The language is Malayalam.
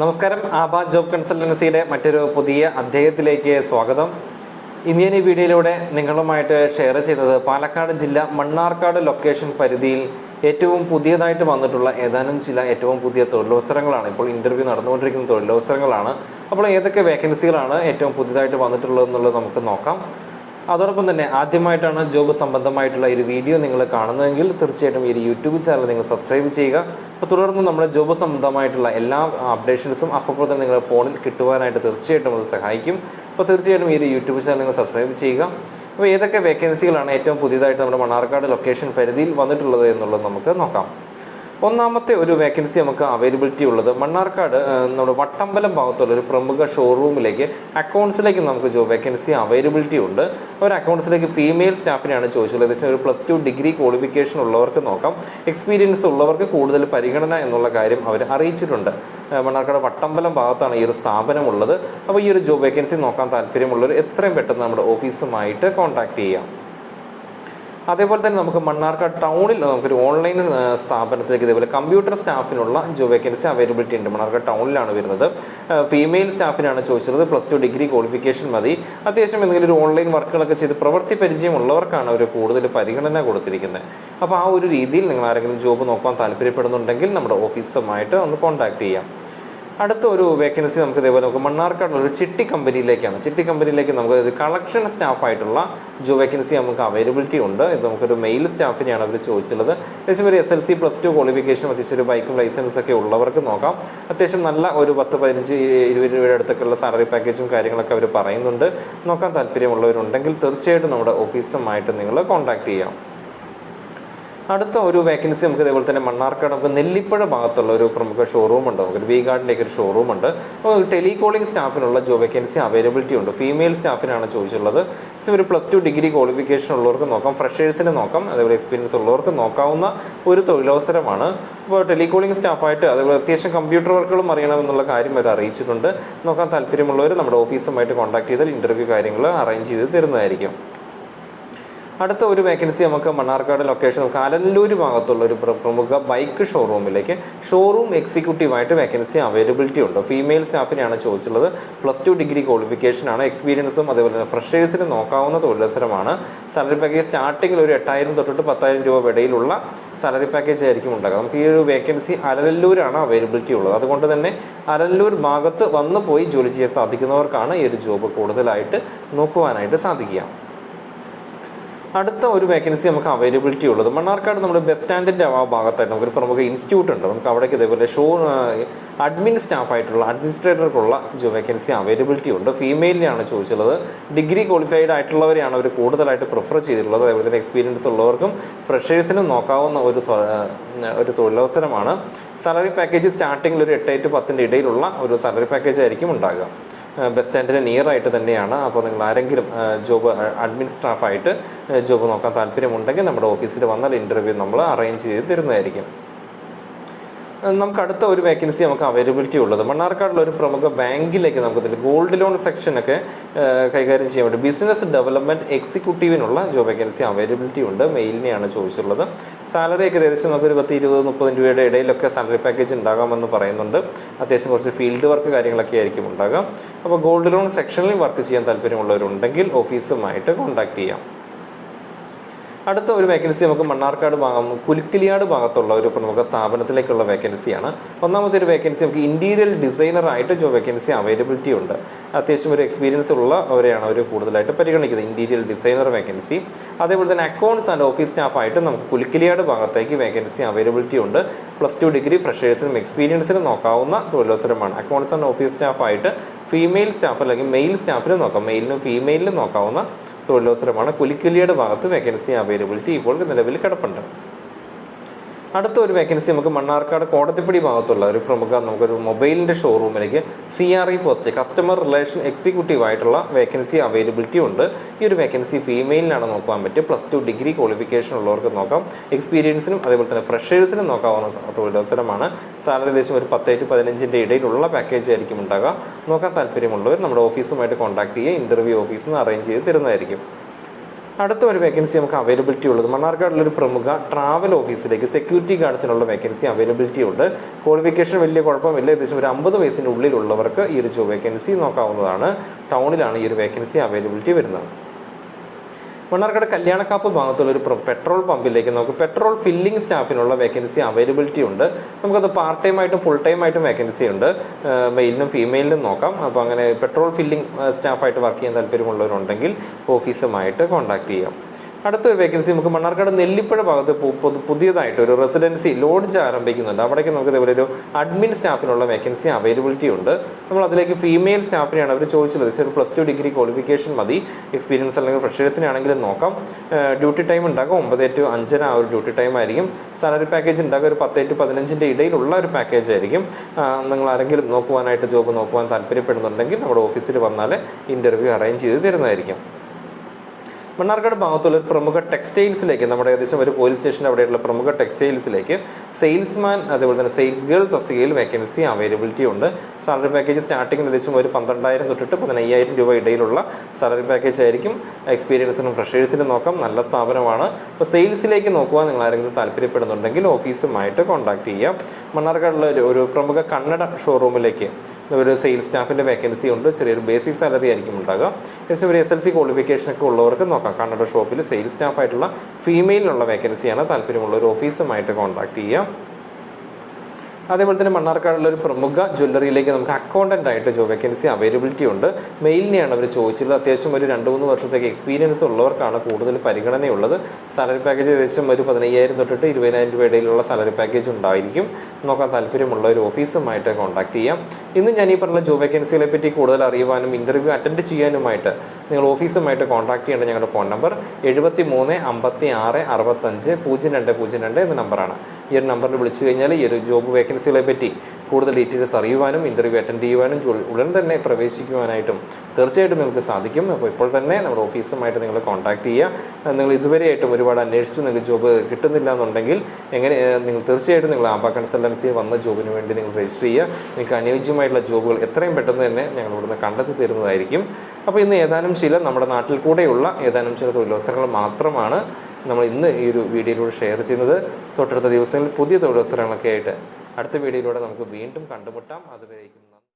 നമസ്കാരം. ആബാ ജോബ് കൺസൾട്ടൻസിയുടെ മറ്റൊരു പുതിയ അദ്ദേഹത്തിലേക്ക് സ്വാഗതം. ഇന്ത്യൻ ഈ വീഡിയോയിലൂടെ നിങ്ങളുമായിട്ട് ഷെയർ ചെയ്തത് പാലക്കാട് ജില്ല മണ്ണാർക്കാട് ലൊക്കേഷൻ പരിധിയിൽ ഏറ്റവും പുതിയതായിട്ട് വന്നിട്ടുള്ള ഏതാനും ചില ഏറ്റവും പുതിയ തൊഴിലവസരങ്ങളാണ്. ഇപ്പോൾ ഇന്റർവ്യൂ നടന്നുകൊണ്ടിരിക്കുന്ന തൊഴിലവസരങ്ങളാണ്. അപ്പോൾ ഏതൊക്കെ വേക്കൻസികളാണ് ഏറ്റവും പുതിയതായിട്ട് വന്നിട്ടുള്ളത് എന്നുള്ളത് നമുക്ക് നോക്കാം. അതോടൊപ്പം തന്നെ ആദ്യമായിട്ടാണ് ജോബ് സംബന്ധമായിട്ടുള്ള ഒരു വീഡിയോ നിങ്ങൾ കാണുന്നതെങ്കിൽ തീർച്ചയായിട്ടും ഈ ഒരു യൂട്യൂബ് ചാനൽ നിങ്ങൾ സബ്സ്ക്രൈബ് ചെയ്യുക. അപ്പോൾ തുടർന്ന് നമ്മുടെ ജോബ് സംബന്ധമായിട്ടുള്ള എല്ലാ അപ്ഡേഷൻസും അപ്പോൾ തന്നെ നിങ്ങളുടെ ഫോണിൽ കിട്ടുവാനായിട്ട് തീർച്ചയായിട്ടും അത് സഹായിക്കും. അപ്പോൾ തീർച്ചയായിട്ടും ഈ ഒരു യൂട്യൂബ് ചാനൽ നിങ്ങൾ സബ്സ്ക്രൈബ് ചെയ്യുക. അപ്പോൾ ഏതൊക്കെ വേക്കൻസികളാണ് ഏറ്റവും പുതിയതായിട്ട് നമ്മുടെ മണ്ണാർക്കാട് ലൊക്കേഷൻ പരിധിയിൽ വന്നിട്ടുള്ളത് എന്നുള്ളത് നമുക്ക് നോക്കാം. ഒന്നാമത്തെ ഒരു വേക്കൻസി നമുക്ക് അവൈലബിലിറ്റി ഉള്ളത്. മണ്ണാർക്കാട് നമ്മുടെ വട്ടമ്പലം ഭാഗത്തുള്ള ഒരു പ്രമുഖ ഷോറൂമിലേക്ക് അക്കൗണ്ട്സിലേക്ക് നമുക്ക് ജോബ് വേക്കൻസി അവൈലബിലിറ്റി ഉണ്ട്. ഒരു അക്കൗണ്ട്സിലേക്ക് ഫീമെയിൽ സ്റ്റാഫിനെയാണ് ചോദിച്ചത് ഏകദേശം ഒരു പ്ലസ് ടു ഡിഗ്രി ക്വാളിഫിക്കേഷൻ ഉള്ളവർക്ക് നോക്കാം. എക്സ്പീരിയൻസ് ഉള്ളവർക്ക് കൂടുതൽ പരിഗണന എന്നുള്ള കാര്യം അവർ അറിയിച്ചിട്ടുണ്ട്. മണ്ണാർക്കാട് വട്ടമ്പലം ഭാഗത്താണ് ഈ ഒരു സ്ഥാപനം ഉള്ളത്. അപ്പോൾ ഈ ഒരു ജോബ് വേക്കൻസി നോക്കാൻ താല്പര്യമുള്ളവർ എത്രയും പെട്ടെന്ന് നമ്മുടെ ഓഫീസുമായിട്ട് കോൺടാക്ട് ചെയ്യാം. അതേപോലെ തന്നെ നമുക്ക് മണ്ണാർക്കാട് ടൗണിൽ നമുക്കൊരു ഓൺലൈൻ സ്ഥാപനത്തിലേക്ക് ഇതേപോലെ കമ്പ്യൂട്ടർ സ്റ്റാഫിനുള്ള ജോബ് വേക്കൻസി അവൈലബിലിറ്റി ഉണ്ട്. മണ്ണാർക്കാട് ടൗണിലാണ് വരുന്നത്. ഫീമെയിൽ സ്റ്റാഫിനാണ് ചോദിച്ചത് പ്ലസ് ടു ഡിഗ്രി ക്വാളിഫിക്കേഷൻ മതി. അത്യാവശ്യം എന്തെങ്കിലും ഒരു ഓൺലൈൻ വർക്കുകളൊക്കെ ചെയ്ത് പ്രവൃത്തി പരിചയമുള്ളവർക്കാണ് അവർ കൂടുതൽ പരിഗണന കൊടുത്തിരിക്കുന്നത്. അപ്പോൾ ആ ഒരു രീതിയിൽ നിങ്ങൾ ആരെങ്കിലും ജോബ് നോക്കാൻ താല്പര്യപ്പെടുന്നുണ്ടെങ്കിൽ നമ്മുടെ ഓഫീസുമായിട്ട് ഒന്ന് കോൺടാക്ട് ചെയ്യാം. അടുത്ത ഒരു വേക്കൻസി നമുക്ക് ഇതേപോലെ നമുക്ക് മണ്ണാർക്കാടുള്ള ഒരു ചിട്ടി കമ്പനിയിലേക്കാണ്. ചിട്ടി കമ്പനിയിലേക്ക് നമുക്ക് ഒരു കളക്ഷൻ സ്റ്റാഫായിട്ടുള്ള ജോ വേക്കൻസി നമുക്ക് അവൈലബിലിറ്റി ഉണ്ട്. ഇത് നമുക്കൊരു മെയിൽ സ്റ്റാഫിനെയാണ് അവർ ചോദിച്ചുള്ളത് അത്യാവശ്യം ഒരു S L C plus two qualification അത്യാവശ്യം ഒരു ബൈക്കും ലൈസൻസ് ഒക്കെ ഉള്ളവർക്ക് നോക്കാം. അത്യാവശ്യം നല്ല ഒരു പത്ത് പതിനഞ്ച് ഇരുപത് രൂപയുടെ അടുത്തൊക്കെയുള്ള സാലറി പാക്കേജും കാര്യങ്ങളൊക്കെ അവർ പറയുന്നുണ്ട്. നോക്കാൻ താല്പര്യമുള്ളവരുണ്ടെങ്കിൽ തീർച്ചയായിട്ടും നമ്മുടെ ഓഫീസുമായിട്ട് നിങ്ങൾ കോൺടാക്ട് ചെയ്യാം. അടുത്ത ഒരു വേക്കൻസി നമുക്ക് ഇതേപോലെ തന്നെ മണ്ണാർക്കാട് നമുക്ക് നെല്ലിപ്പുഴ ഭാഗത്തുള്ള ഒരു പ്രമുഖ ഷോറൂം ഉണ്ട്. നമുക്ക് വി ഗാർഡിന്റെയൊക്കെ ഒരു ഷോറൂം ഉണ്ട്. ടെലികോളിംഗ് സ്റ്റാഫിനുള്ള ജോബ് വേക്കൻസി അവൈലബിലിറ്റി ഉണ്ട്. ഫീമെയിൽ സ്റ്റാഫിനാണ് ചോദിച്ചുള്ളത് സോ ഒരു പ്ലസ് ടു ഡിഗ്രി ക്വാളിഫിക്കേഷൻ ഉള്ളവർക്ക് നോക്കാം. ഫ്രഷേഴ്സിനെ നോക്കാം. അതേപോലെ എക്സ്പീരിയൻസ് ഉള്ളവർക്ക് നോക്കാവുന്ന ഒരു തൊഴിലവസരമാണ്. അപ്പോൾ ടെലികോളിംഗ് സ്റ്റാഫായിട്ട് അതേപോലെ അത്യാവശ്യം കമ്പ്യൂട്ടർ വർക്കുകളും അറിയണമെന്നുള്ള കാര്യം അവർ അറിയിച്ചിട്ടുണ്ട്. നോക്കാൻ താല്പര്യമുള്ളവർ നമ്മുടെ ഓഫീസുമായിട്ട് കോൺടാക്ട് ചെയ്താൽ ഇന്റർവ്യൂ കാര്യങ്ങൾ അറേഞ്ച് ചെയ്ത് തരുന്നതായിരിക്കും. അടുത്ത ഒരു വേക്കൻസി നമുക്ക് മണ്ണാർക്കാട് ലൊക്കേഷൻ നമുക്ക് അലല്ലൂർ ഭാഗത്തുള്ള ഒരു പ്രമുഖ ബൈക്ക് ഷോറൂമിലേക്ക് ഷോറൂം എക്സിക്യൂട്ടീവായിട്ട് വേക്കൻസി അവൈലബിലിറ്റി ഉണ്ട്. ഫീമെയിൽ സ്റ്റാഫിനെയാണ് ചോദിച്ചുള്ളത് പ്ലസ് ടു ഡിഗ്രി ക്വാളിഫിക്കേഷനാണ് എക്സ്പീരിയൻസും അതേപോലെ തന്നെ ഫ്രഷേഴ്സിന് നോക്കാവുന്ന തൊഴിലവസരമാണ്. സാലറി പാക്കേജ് സ്റ്റാർട്ടിങ്ങിൽ ഒരു എട്ടായിരം തൊട്ടിട്ട് പത്തായിരം രൂപ ഇടയിലുള്ള സാലറി പാക്കേജ് ആയിരിക്കും ഉണ്ടാകുക നമുക്ക് ഈ ഒരു വേക്കൻസി അലല്ലൂരാണ് അവൈലബിലിറ്റി ഉള്ളത്. അതുകൊണ്ട് തന്നെ അലല്ലൂർ ഭാഗത്ത് വന്ന് പോയി ജോലി ചെയ്യാൻ സാധിക്കുന്നവർക്കാണ് ഈ ഒരു ജോബ് കൂടുതലായിട്ട് നോക്കുവാനായിട്ട് സാധിക്കുക. അടുത്ത ഒരു വേക്കൻസി നമുക്ക് അവൈലബിലിറ്റി ഉള്ളത്. മണ്ണാർക്കാട് നമ്മുടെ ബസ് സ്റ്റാൻഡിന്റെ ആ ഭാഗത്തായിട്ട് നമുക്കൊരു പ്രമുഖ ഇൻസ്റ്റിറ്റ്യൂട്ട് ഉണ്ട്. നമുക്ക് അവിടേക്ക് ഇതേപോലെ ഷോ അഡ്മിൻ സ്റ്റാഫായിട്ടുള്ള അഡ്മിനിസ്ട്രേറ്റർക്കുള്ള വേക്കൻസി അവൈലബിലിറ്റി ഉണ്ട്. ഫീമെയിലിനാണ് ചോദിച്ചുള്ളത് ഡിഗ്രി ക്വാളിഫൈഡ് ആയിട്ടുള്ളവരെയാണ് അവർ കൂടുതലായിട്ട് പ്രിഫർ ചെയ്തിട്ടുള്ളത്. അതേപോലെ തന്നെ എക്സ്പീരിയൻസ് ഉള്ളവർക്കും ഫ്രഷേഴ്സിനും നോക്കാവുന്ന ഒരു ഒരു തൊഴിലവസരമാണ്. സാലറി പാക്കേജ് സ്റ്റാർട്ടിങ്ങിൽ ഒരു എട്ട് ടു പത്തിന്റെ ഇടയിലുള്ള ഒരു സാലറി പാക്കേജ് ആയിരിക്കും ഉണ്ടാകുക ബസ് സ്റ്റാൻഡിന് നിയർ ആയിട്ട് തന്നെയാണ്. അപ്പോൾ നിങ്ങൾ ആരെങ്കിലും ജോബ് അഡ്മിൻ സ്റ്റാഫായിട്ട് ജോബ് നോക്കാൻ താല്പര്യമുണ്ടെങ്കിൽ നമ്മുടെ ഓഫീസിൽ വന്നാൽ ഇന്റർവ്യൂ നമ്മൾ അറേഞ്ച് ചെയ്ത് തരുന്നതായിരിക്കും. നമുക്ക് അടുത്ത ഒരു വേക്കൻസി നമുക്ക് അവൈലബിലിറ്റി ഉള്ളത്. മണ്ണാർക്കാടുള്ള ഒരു പ്രമുഖ ബാങ്കിലേക്ക് നമുക്ക് ഗോൾഡ് ലോൺ സെക്ഷനൊക്കെ കൈകാര്യം ചെയ്യാൻ വേണ്ടി ബിസിനസ് ഡെവലപ്മെന്റ് എക്സിക്യൂട്ടീവിനുള്ള ജോബ് വേക്കൻസി അവൈലബിലിറ്റി ഉണ്ട്. മെയിലിനെയാണ് ചോദിച്ചുള്ളത് സാലറി ഒക്കെ ഏകദേശം നമുക്ക് ഒരു പത്ത് ഇരുപത് മുപ്പത് രൂപയുടെ ഇടയിലൊക്കെ സാലറി പാക്കേജ് ഉണ്ടാകാമെന്ന് പറയുന്നുണ്ട്. അത്യാവശ്യം കുറച്ച് ഫീൽഡ് വർക്ക് കാര്യങ്ങളൊക്കെ ആയിരിക്കും ഉണ്ടാകാം. അപ്പോൾ ഗോൾഡ് ലോൺ സെക്ഷനിൽ വർക്ക് ചെയ്യാൻ താല്പര്യമുള്ളവരുണ്ടെങ്കിൽ ഓഫീസുമായിട്ട് കോൺടാക്ട് ചെയ്യാം. അടുത്ത ഒരു വേക്കൻസി നമുക്ക് മണ്ണാർക്കാട് ഭാഗം കുലുക്കിലിയാട് ഭാഗത്തുള്ള ഒരു പ്രമുഖ സ്ഥാപനത്തിലേക്കുള്ള വേക്കൻസിയാണ് ഒന്നാമത്തെ ഒരു വേക്കൻസി നമുക്ക് ഇന്റീരിയൽ ഡിസൈനറായിട്ട് ജോബ് വേക്കൻസി അവൈലബിലിറ്റി ഉണ്ട്. അത്യാവശ്യം ഒരു എക്സ്പീരിയൻസ് ഉള്ളവരെയാണ് അവർ കൂടുതലായിട്ട് പരിഗണിക്കുന്നത് ഇന്റീരിയൽ ഡിസൈനർ വേക്കൻസി അതേപോലെ തന്നെ അക്കൗണ്ട്സ് ആൻഡ് ഓഫീസ് സ്റ്റാഫായിട്ട് നമുക്ക് കുലുക്കിലിയാട് ഭാഗത്തേക്ക് വേക്കൻസി അവൈലബിലിറ്റി ഉണ്ട്. പ്ലസ് ടു ഡിഗ്രി ഫ്രഷേഴ്സിനും എക്സ്പീരിയൻസിനും നോക്കാവുന്ന തൊഴിലവസരമാണ്. അക്കൗണ്ട്സ് ആൻഡ് ഓഫീസ് സ്റ്റാഫായിട്ട് ഫീമെയിൽ സ്റ്റാഫ് അല്ലെങ്കിൽ മെയിൽ സ്റ്റാഫിനും നോക്കാം. മെയിലിനും ഫീമെയിലിനും നോക്കാവുന്ന തൊഴിലവസരമാണ്. പുലിക്കലിയുടെ ഭാഗത്ത് വേക്കൻസി അവൈലബിലിറ്റി ഇപ്പോൾ നിലവിൽ കിടപ്പുണ്ട്. അടുത്ത ഒരു വേക്കൻസി നമുക്ക് മണ്ണാർക്കാട് കോടത്തിപ്പടി ഭാഗത്തുള്ള ഒരു പ്രമുഖ നമുക്കൊരു മൊബൈലിന്റെ ഷോറൂമിലേക്ക് C R E post customer relation executive ആയിട്ടുള്ള വേക്കൻസി അവൈലബിലിറ്റി ഉണ്ട്. ഈ ഒരു വേക്കൻസി ഫീമെയിലിനാണ് നോക്കാൻ പറ്റും പ്ലസ് ടു ഡിഗ്രി ക്വാളിഫിക്കേഷൻ ഉള്ളവർക്ക് നോക്കാം. എക്സ്പീരിയൻസിനും അതേപോലെ തന്നെ ഫ്രഷേഴ്സിനും നോക്കാവുന്ന തൊഴിലവസരമാണ് സാലറി ഏകദേശം ഒരു പത്ത് ടു പതിനഞ്ചിന്റെ ഇടയിലുള്ള പാക്കേജ് ആയിരിക്കും ഉണ്ടാകുക നോക്കാൻ താല്പര്യമുള്ളവർ നമ്മുടെ ഓഫീസുമായിട്ട് കോൺടാക്ട് ചെയ്യുക. ഇന്റർവ്യൂ ഓഫീസിൽ നിന്ന് അറേഞ്ച് ചെയ്ത് തരുന്നതായിരിക്കും. അടുത്ത ഒരു വേക്കൻസി നമുക്ക് അവൈലബിലിറ്റി ഉള്ളത്. മണ്ണാർക്കാടിലൊരു പ്രമുഖ ട്രാവൽ ഓഫീസിലേക്ക് സെക്യൂരിറ്റി ഗാർഡ്സിനുള്ള വേക്കൻസി അവൈലബിലിറ്റി ഉണ്ട്. ക്വാളിഫിക്കേഷൻ വലിയ കുഴപ്പമില്ല. ഏകദേശം ഒരു അമ്പത് വയസ്സിന്റെ ഉള്ളിലുള്ളവർക്ക് ഈ ഒരു ജോബ് വേക്കൻസി നോക്കാവുന്നതാണ്. ടൗണിലാണ് ഈ ഒരു വേക്കൻസി അവൈലബിലിറ്റി വരുന്നത്. മണ്ണാർക്കാട് കല്യാണക്കാപ്പ് ഭാഗത്തുള്ള ഒരു പെട്രോൾ പമ്പിലേക്ക് നമുക്ക് പെട്രോൾ ഫില്ലിംഗ് സ്റ്റാഫിനുള്ള വേക്കൻസി അവൈലബിലിറ്റി ഉണ്ട്. നമുക്കത് പാർട്ട് ടൈം ആയിട്ടും ഫുൾ ടൈം ആയിട്ടും വേക്കൻസി ഉണ്ട്. മെയിലിനും ഫീമെയിലിനും നോക്കാം. അപ്പോൾ അങ്ങനെ പെട്രോൾ ഫില്ലിംഗ് സ്റ്റാഫായിട്ട് വർക്ക് ചെയ്യാൻ താല്പര്യമുള്ളവരുണ്ടെങ്കിൽ ഓഫീസുമായിട്ട് കോൺടാക്ട് ചെയ്യാം. അടുത്ത വേക്കൻസി നമുക്ക് മണ്ണാർക്കാട് നെല്ലിപ്പുഴ ഭാഗത്ത് പുതിയതായിട്ട് ഒരു റെസിഡൻസി ലോഡ്ജ് ആരംഭിക്കുന്നുണ്ട്. അവിടേക്ക് നമുക്ക് ഇതേപോലെ ഒരു അഡ്മിൻ സ്റ്റാഫിനുള്ള വേക്കൻസി അവൈലബിലിറ്റി ഉണ്ട്. നമ്മൾ അതിലേക്ക് ഫീമെയിൽ സ്റ്റാഫിനെയാണ് അവർ ചോദിച്ചത്. ഒരു പ്ലസ് ടു ഡിഗ്രി ക്വാളിഫിക്കേഷൻ മതി. എക്സ്പീരിയൻസ് അല്ലെങ്കിൽ ഫ്രഷേഴ്സിനെ ആണെങ്കിലും നോക്കാം. ഡ്യൂട്ടി ടൈം ഉണ്ടാകും ഒമ്പത് ടു അഞ്ചര ആ ഒരു ഡ്യൂട്ടി ടൈം ആയിരിക്കും. സാലറി പാക്കേജ് ഉണ്ടാകും ഒരു പത്ത് ടു പതിനഞ്ചിന്റെ ഇടയിലുള്ള ഒരു പാക്കേജ് ആയിരിക്കും. നിങ്ങൾ ആരെങ്കിലും നോക്കുവാനായിട്ട് ജോബ് നോക്കുവാൻ താല്പര്യപ്പെടുന്നുണ്ടെങ്കിൽ നമ്മുടെ ഓഫീസിൽ വന്നാൽ ഇന്റർവ്യൂ അറേഞ്ച് ചെയ്ത് തരുന്നതായിരിക്കും. മണ്ണാർക്കാട് ഭാഗത്തുള്ള ഒരു പ്രമുഖ ടെക്സ്റ്റൈൽസിലേക്ക് നമ്മുടെ ഏകദേശം ഒരു പോലീസ് സ്റ്റേഷന്റെ അവിടെയുള്ള പ്രമുഖ ടെക്സ്റ്റൈൽസിലേക്ക് സെയിൽസ്മാൻ അതേപോലെ തന്നെ സെയിൽസ് ഗേൾ തസ്തികയിൽ വേക്കൻസി അവൈലബിലിറ്റി ഉണ്ട്. സാലറി പാക്കേജ് സ്റ്റാർട്ടിംഗ് ഏകദേശം ഒരു പന്ത്രണ്ടായിരം തൊട്ടിട്ട് പതിനയ്യായിരം രൂപ ഇടയിലുള്ള സാലറി പാക്കേജ് ആയിരിക്കും. എക്സ്പീരിയൻസിനും ഫ്രഷേഴ്സിനും നോക്കാം. നല്ല സ്ഥാപനമാണ്. അപ്പോൾ സെയിൽസിലേക്ക് നോക്കുവാൻ നിങ്ങൾ ആരെങ്കിലും താല്പര്യപ്പെടുന്നുണ്ടെങ്കിൽ ഓഫീസുമായിട്ട് കോൺടാക്ട് ചെയ്യാം. മണ്ണാർക്കാടുള്ള ഒരു പ്രമുഖ കന്നഡ ഷോറൂമിലേക്ക് ഒരു സെയിൽസ് സ്റ്റാഫിന്റെ വേക്കൻസി ഉണ്ട്. ചെറിയൊരു ബേസിക് സാലറി ആയിരിക്കും ഉണ്ടാകുക ഏകദേശം ഒരു എസ് എൽ സി ക്വാളിഫിക്കേഷനൊക്കെ ഉള്ളവർക്ക് നോക്കാം. കണ്ണട ഷോപ്പിൽ സെയിൽസ് സ്റ്റാഫായിട്ടുള്ള ഫീമെയിലിനുള്ള വേക്കൻസിയാണ് താല്പര്യമുള്ള ഒരു ഓഫീസുമായിട്ട് കോൺടാക്ട് ചെയ്യാം അതേപോലെ തന്നെ മണ്ണാർക്കാടുള്ള ഒരു പ്രമുഖ ജ്വല്ലറിയിലേക്ക് നമുക്ക് അക്കൗണ്ടന്റ് ആയിട്ട് ജോബ് വേക്കൻസി അവൈലബിലിറ്റി ഉണ്ട്. മെയിലിനെയാണ് അവർ ചോദിച്ചത് അത്യാവശ്യം ഒരു രണ്ട് മൂന്ന് വർഷത്തേക്ക് എക്സ്പീരിയൻസ് ഉള്ളവർക്കാണ് കൂടുതൽ പരിഗണനയുള്ളത്. സാലറി പാക്കേജ് ഏകദേശം ഒരു പതിനയ്യായിരം തൊട്ടിട്ട് ഇരുപതിനായിരം രൂപ ഇടയിലുള്ള സാലറി പാക്കേജ് ഉണ്ടായിരിക്കും. നോക്കാൻ താല്പര്യമുള്ള ഒരു ഓഫീസുമായിട്ട് കോൺടാക്ട് ചെയ്യാം. ഇന്ന് ഞാൻ ഈ പറഞ്ഞ ജോബ് വേക്കൻസികളെ പറ്റി കൂടുതൽ അറിയുവാനും ഇന്റർവ്യൂ അറ്റൻഡ് ചെയ്യാനുമായിട്ട് നിങ്ങൾ ഓഫീസുമായിട്ട് കോൺടാക്ട് ചെയ്യേണ്ട ഞങ്ങളുടെ ഫോൺ നമ്പർ എഴുപത്തി മൂന്ന് അമ്പത്തി ആറ് അറുപത്തഞ്ച് പൂജ്യം രണ്ട് പൂജ്യം രണ്ട് എന്ന നമ്പറാണ് ഈ ഒരു നമ്പറിൽ വിളിച്ചു കഴിഞ്ഞാൽ ഈ ഒരു ജോബ് വേക്കൻസികളെ പറ്റി കൂടുതൽ ഡീറ്റെയിൽസ് അറിയുവാനും ഇന്റർവ്യൂ അറ്റൻഡ് ചെയ്യുവാനും ഉടൻ തന്നെ പ്രവേശിക്കുവാനായിട്ടും തീർച്ചയായിട്ടും നിങ്ങൾക്ക് സാധിക്കും. അപ്പോൾ ഇപ്പോൾ തന്നെ നമ്മുടെ ഓഫീസുമായിട്ട് നിങ്ങൾ കോൺടാക്ട് ചെയ്യുക. നിങ്ങൾ ഇതുവരെയായിട്ടും ഒരുപാട് അന്വേഷിച്ചു നിങ്ങൾക്ക് ജോബ് കിട്ടുന്നില്ല എന്നുണ്ടെങ്കിൽ എങ്ങനെ നിങ്ങൾ തീർച്ചയായിട്ടും നിങ്ങൾ ആബ കൺസൾട്ടൻസി വന്ന ജോബിന് വേണ്ടി നിങ്ങൾ രജിസ്റ്റർ ചെയ്യുക. നിങ്ങൾക്ക് അനുയോജ്യമായിട്ടുള്ള ജോബുകൾ എത്രയും പെട്ടെന്ന് തന്നെ ഞങ്ങൾ ഇവിടുന്ന് കണ്ടെത്തി തരുന്നതായിരിക്കും. അപ്പോൾ ഇന്ന് ഏതാനും ചില നമ്മുടെ നാട്ടിൽ കൂടെയുള്ള ഏതാനും ചില തൊഴിലവസരങ്ങൾ മാത്രമാണ് നമ്മൾ ഇന്ന് ഈ ഒരു വീഡിയോയിലൂടെ ഷെയർ ചെയ്യുന്നത് തൊട്ടടുത്ത ദിവസങ്ങളിൽ പുതിയ തൊഴിലവസരങ്ങളൊക്കെ ആയിട്ട് അടുത്ത വീഡിയോയിലൂടെ നമുക്ക് വീണ്ടും കണ്ടുമുട്ടാം അതുവരേക്കും.